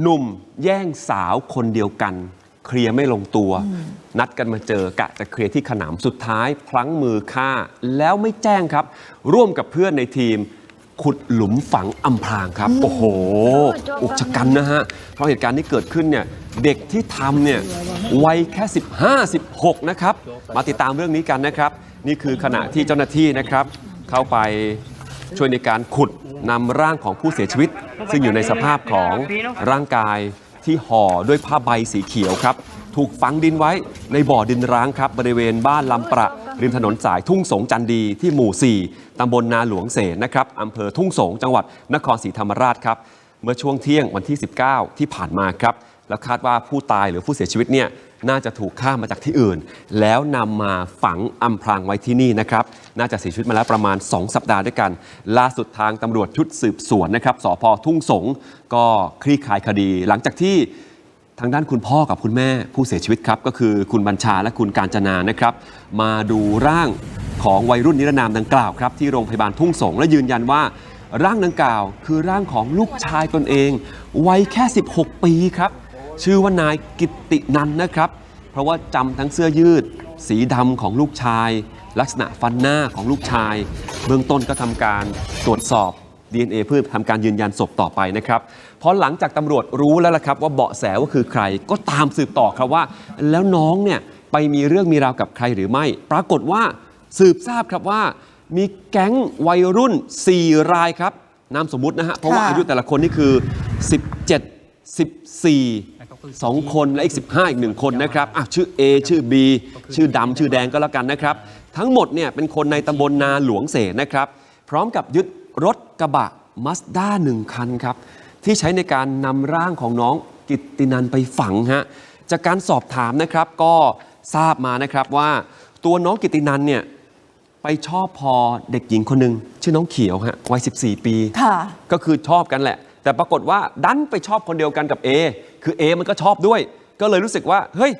หนุ่มแย่งสาวคนเดียวกัน เคลียร์ไม่ลงตัว นัดกันมาเจอกะจะเคลียร์ที่ขนามสุดท้ายพลั้งมือฆ่าแล้วไม่แจ้งครับ ร่วมกับเพื่อนในทีม ขุดหลุมฝังอำพรางครับ โอ้โห อุกชะกันนะฮะ เพราะเหตุการณ์ที่เกิดขึ้นเนี่ยเด็กที่ทำเนี่ยวัยแค่ 15 16 นะครับ มาติดตามเรื่องนี้กันนะครับ นี่คือขณะที่เจ้าหน้าที่นะครับ เข้าไปช่วยในการขุดนำร่างของผู้เสียชีวิต ซึ่งอยู่ในสภาพของร่างกายที่ห่อด้วยผ้าใบสีเขียวครับ ถูกฝังดินไว้ในบ่อดินร้างครับ บริเวณบ้านลำประ ริมถนนสายทุ่งสงจันดีที่หมู่ 4 ตำบลนาหลวงเสนนะครับอำเภอทุ่งสง จังหวัดนครศรีธรรมราชครับ เมื่อช่วงเที่ยงวันที่ 19 ที่ผ่านมาครับ แล้วคาดว่าผู้ตายหรือผู้เสียชีวิตเนี่ยน่าจะถูกฆ่ามาจากที่อื่น แล้วนำมาฝังอำพรางไว้ที่นี่นะครับ น่าจะเสียชีวิตมาแล้วประมาณ 2 สัปดาห์ด้วยกัน ล่าสุดทางตำรวจชุดสืบสวนนะครับสพทุ่งสงก็คลี่คลายคดี หลังจากที่ทางด้านคุณพ่อกับคุณแม่ผู้เสียชีวิตครับ ก็คือคุณบัญชาและคุณการจนานะครับ มาดูร่างของวัยรุ่นนิรนามดังกล่าวครับที่โรงพยาบาลทุ่งสงและยืนยันว่าร่างดังกล่าว คือร่างของลูกชายตนเอง วัยแค่ 16 ปีครับ ชื่อว่านายกิตตินันนะครับ เพราะว่าจำทั้งเสื้อยืด สีดำของลูกชาย ลักษณะฟันหน้าของลูกชาย เบื้องต้นก็ทำการตรวจสอบ DNA เพื่อทำการยืนยันศพต่อไปนะครับเพราะหลังจากตำรวจรู้แล้วล่ะครับ ว่าเบาะแสว่าคือใครก็ตามสืบต่อครับว่า แล้วน้องเนี่ยไปมีเรื่องมีราวกับใครหรือไม่ ปรากฏว่าสืบทราบครับว่า มีแก๊งวัยรุ่น 4 รายครับนามสมมุตินะฮะเพราะว่าค่ะอายุแต่ละคนนี่คือ 17 14สองคนและอีก 15 อีกหนึ่งคนนะครับอะชื่อ A ชื่อ B ชื่อดำชื่อแดงก็แล้วกันนะครับ ทั้งหมดเนี่ยเป็นคนในตำบลนาหลวงเสนนะครับ พร้อมกับยึดรถกระบะมาสด้าหนึ่งคันครับ ที่ใช้ในการนำร่างของน้องกิตตินันไปฝังฮะจากการสอบถามนะครับก็ทราบมานะครับว่าตัวน้องกิตตินันเนี่ยไปชอบพอเด็กหญิงคนหนึ่งชื่อน้องเขียวฮะวัย 14 ปีค่ะก็คือชอบกันแหละ แต่ปรากฏว่าดันไปชอบคนเดียวกันกับ A คือ A มันก็ชอบด้วย ก็เลยรู้สึกว่า เฮ้ย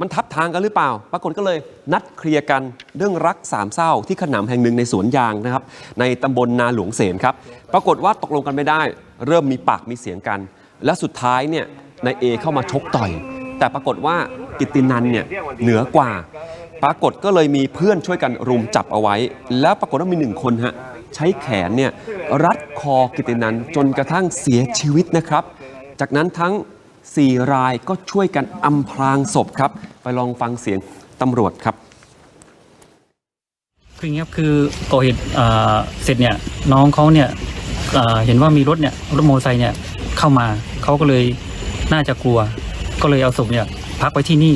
มันทับทางกันหรือเปล่า ปรากฏก็เลยนัดเคลียร์กันเรื่องรักสามเศร้าที่ขนำแห่งหนึ่งในสวนยางนะครับ ในตำบลนาหลวงเสนครับ ปรากฏว่าตกลงกันไม่ได้ เริ่มมีปากมีเสียงกัน และสุดท้ายเนี่ยนายเอเข้ามาชกต่อย แต่ปรากฏว่ากิตตินันเนี่ยเหนือกว่า ปรากฏก็เลยมีเพื่อนช่วยกันรุมจับเอาไว้ แล้วปรากฏว่ามีหนึ่งคนฮะ ใช้แขนเนี่ยรัดคอกิตตินันจนกระทั่งเสียชีวิตนะครับ จากนั้นทั้ง 4 รายก็ช่วยกันอำพรางศพครับ ไปลองฟังเสียงตำรวจครับคืออย่างนี้ครับคือก่อเหตุอ่าเสร็จเนี่ยน้องเขาเนี่ยอ่าเห็นว่ามีรถเนี่ยรถมอเตอร์ไซค์เนี่ยเข้ามาเขาก็เลยน่าจะกลัว ก็เลยเอาศพเนี่ยพักไว้ที่นี่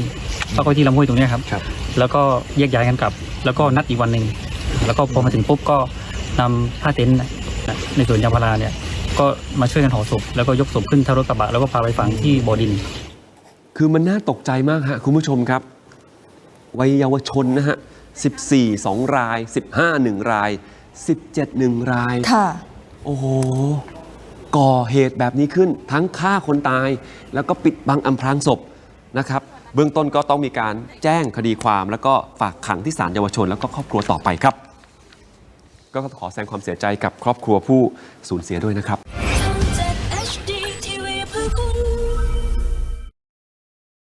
พักไว้ที่ลำห้วยตรงเนี้ยครับครับ แล้วก็แยกย้ายกันกลับ แล้วก็นัดอีกวันหนึ่งแล้วก็พอมาถึงปุ๊บก็ นำผ้าเต็นท์น่ะในสวนยางพาราเนี่ยก็มาช่วยกันห่อศพแล้วก็ยกศพขึ้นท้ายรถกระบะแล้วก็พาไปฝังที่บ่อดิน คือมันน่าตกใจมากฮะคุณผู้ชมครับ วัยเยาวชนนะฮะ 14 2 ราย 15 1 ราย 17 1 ราย ค่ะ โอ้โห ก่อเหตุแบบนี้ขึ้นทั้งฆ่าคนตาย แล้วก็ปิดบังอำพรางศพนะครับ เบื้องต้นก็ต้องมีการแจ้งคดีความ แล้วก็ฝากขังที่ศาลเยาวชน แล้วก็ครอบครัวต่อไปครับ ก็ขอแสดงความเสียใจกับครอบครัวผู้สูญเสียด้วยนะครับ